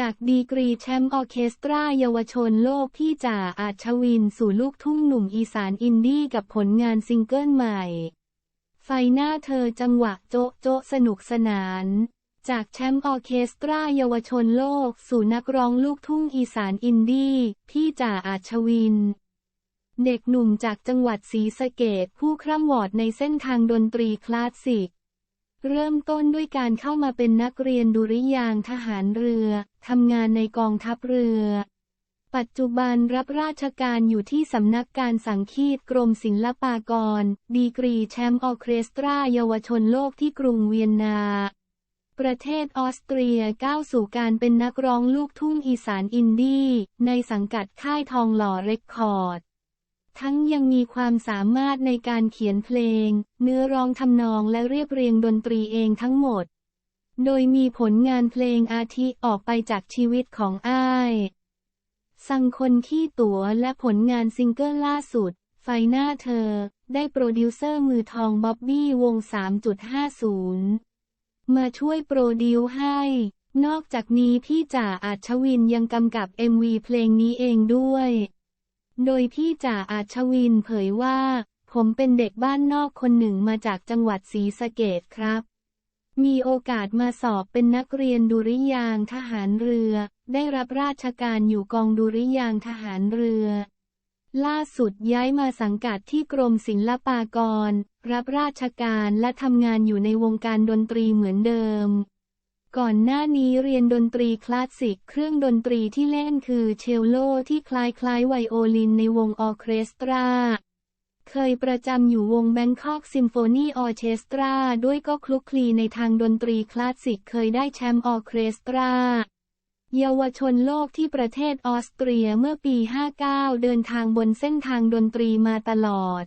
จากดีกรีแชมป์ออเคสตราเยาวชนโลกพี่จ่าอาชวินสู่ลูกทุ่งหนุ่มอีสานอินดี้กับผลงานซิงเกิลใหม่ ไฟหน้าเธอจังหวะโจ๊ะโจ๊ะสนุกสนาน จากแชมป์ออเคสตราเยาวชนโลก สู่นักร้องลูกทุ่งอีสานอินดี้พี่จ่าอาชวิน เด็กหนุ่มจากจังหวัดศรีสะเกดผู้คร่ำวอดในเส้นทางดนตรีคลาสสิก เริ่มต้นด้วยการเข้ามาเป็นนักเรียนดุริยางทหารเรือ ทำงานในกองทัพเรือ ปัจจุบันรับราชการอยู่ที่สำนักการสังคีตกรมศิลปากร ดีกรีแชมป์ออเคสตราเยาวชนโลกที่กรุงเวียนนา ประเทศออสเตรียก้าวสู่การเป็นนักร้องลูกทุ่งอีสานอินดี้ ในสังกัดค่ายทองหล่อเรคคอร์ด ทั้งยังมีความสามารถในการเขียนเพลง เนื้อร้องทำนองและเรียบเรียงดนตรีเองทั้งหมด โดยมีผลงานเพลงอาทิออกไปจากชีวิตของอ้าย สังคนขี้ตั๋วและผลงานซิงเกิลล่าสุด ไฟหน้าเธอ ได้โปรดิวเซอร์มือทองบ๊อบบี้วง 3.50 มาช่วยโปรดิวให้ นอกจากนี้พี่จ่าอาชวินยังกำกับ MV เพลงนี้เองด้วย โดยพี่จ่าอาชวินเผยว่า ผมเป็นเด็กบ้านนอกคนหนึ่งมาจากจังหวัดศรีสะเกดครับ มีโอกาสมาสอบเป็นนักเรียนดุริยางค์ทหารเรือ ได้รับราชการอยู่กองดุริยางค์ทหารเรือ ล่าสุดย้ายมาสังกัดที่กรมศิลปากร รับราชการและทำงานอยู่ในวงการดนตรีเหมือนเดิม ก่อนหน้านี้เรียนดนตรีคลาสสิก เครื่องดนตรีที่เล่นคือเชลโลที่คล้ายๆไวโอลินในวงออเคสตรา เคยประจำอยู่วงแบงคอกซิมโฟนีออเคสตรา ด้วยก็คลุกคลีในทางดนตรีคลาสสิกเคยได้แชมป์ออเคสตราเยาวชนโลกที่ประเทศออสเตรียเมื่อปี 59 เดินทางบนเส้นทางดนตรีมาตลอด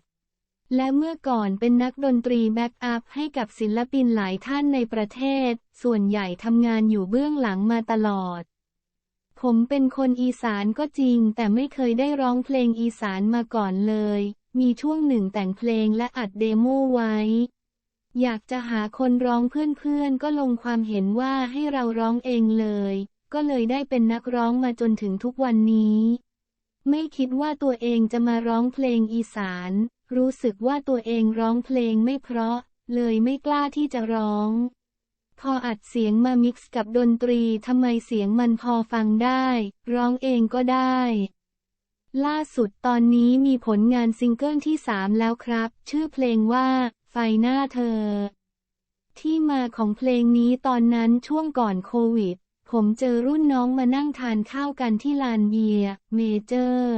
และเมื่อก่อนเป็นนักดนตรีแบ็กอัพให้กับศิลปินหลายท่านในประเทศ ส่วนใหญ่ทำงานอยู่เบื้องหลังมาตลอด ผมเป็นคนอีสานก็จริง แต่ไม่เคยได้ร้องเพลงอีสานมาก่อนเลย มีช่วงหนึ่งแต่งเพลงและอัดเดโมไว้ อยากจะหาคนร้องเพื่อนๆ ก็ลงความเห็นว่าให้เราร้องเองเลย ก็เลยได้เป็นนักร้องมาจนถึงทุกวันนี้ ไม่คิดว่าตัวเองจะมาร้องเพลงอีสาน รู้สึกว่าตัวเองร้องเพลงไม่เพราะ เลยไม่กล้าที่จะร้อง พออัดเสียงมามิกซ์กับดนตรีทำไมเสียงมันพอฟังได้ ร้องเองก็ได้ ล่าสุดตอนนี้มีผลงานซิงเกิลที่ 3 แล้วครับ ชื่อเพลงว่า ไฟหน้าเธอ ที่มาของเพลงนี้ตอนนั้นช่วงก่อนโควิด ผมเจอรุ่นน้องมานั่งทานข้าวกันที่ลานเบียร์เมเจอร์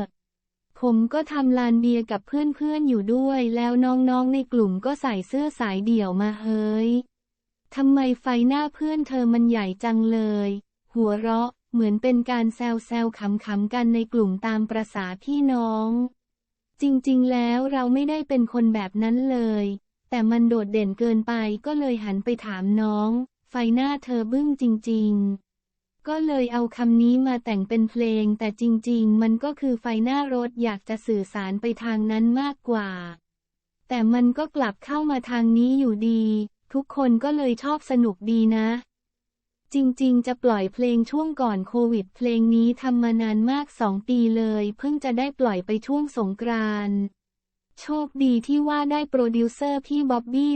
ผมก็ทำลานเบียร์กับเพื่อนๆอยู่ด้วย แล้วน้องๆในกลุ่มก็ใส่เสื้อสายเดี่ยวมาเฮ้ยทำไมไฟหน้าเพื่อนเธอมันใหญ่จังเลย หัวเราะเหมือนเป็นการแซวๆขำๆกันในกลุ่มตามประษาพี่น้อง จริงๆ แล้วเราไม่ได้เป็นคนแบบนั้นเลย แต่มันโดดเด่นเกินไปก็เลยหันไปถามน้อง ไฟหน้าเธอบึ้งจริง ๆ ก็เลยเอาคำนี้มาแต่งเป็นเพลง แต่จริง ๆ มันก็คือไฟหน้ารถอยากจะสื่อสารไปทางนั้นมากกว่า แต่มันก็กลับเข้ามาทางนี้อยู่ดี ทุกคนก็เลยชอบสนุกดีนะ จริงๆ จะปล่อยเพลงช่วงก่อนโควิด เพลงนี้ทำมานานมากสองปีเลย เพิ่งจะได้ปล่อยไปช่วงสงกรานต์ โชคดีที่ว่าได้โปรดิวเซอร์พี่บ๊อบบี้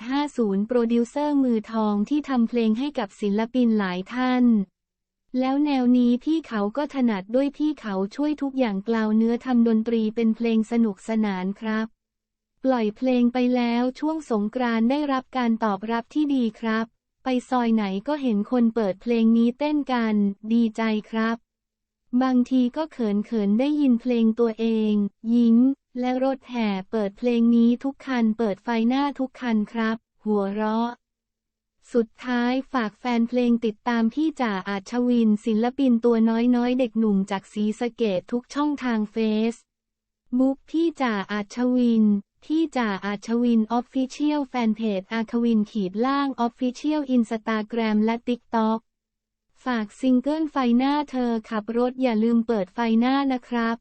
3.50 โปรดิวเซอร์มือทองที่ทำเพลงให้กับศิลปินหลายท่าน แล้วแนวนี้พี่เขาก็ถนัดด้วยพี่เขาช่วยทุกอย่างกล่าวเนื้อทำดนตรีเป็นเพลงสนุกสนานครับ ปล่อยเพลงไปแล้วช่วงสงกรานต์ได้รับการตอบรับที่ดีครับ ไปซอยไหนก็เห็นคนเปิดเพลงนี้เต้นกัน ดีใจครับบางทีก็เขินเขินได้ยินเพลงตัวเอง ยิ้ม และรถแห่เปิดเพลงนี้ทุกคันเปิดไฟหน้าทุกคันครับ หัวเราะ สุดท้ายฝากแฟนเพลงติดตามพี่จ่าอาชวินศิลปินตัวน้อยๆ เด็กหนุ่มจากสีสะเกตทุกช่องทางเฟซบุ๊กพี่จ่าอาชวินพี่จ่าอาชวินออฟฟิเชียลแฟนเพจอาควินขีดล่างออฟฟิเชียลอินสตาแกรมและติ๊กต็อกฝากซิงเกิลไฟหน้าเธอขับรถอย่าลืมเปิดไฟหน้านะครับ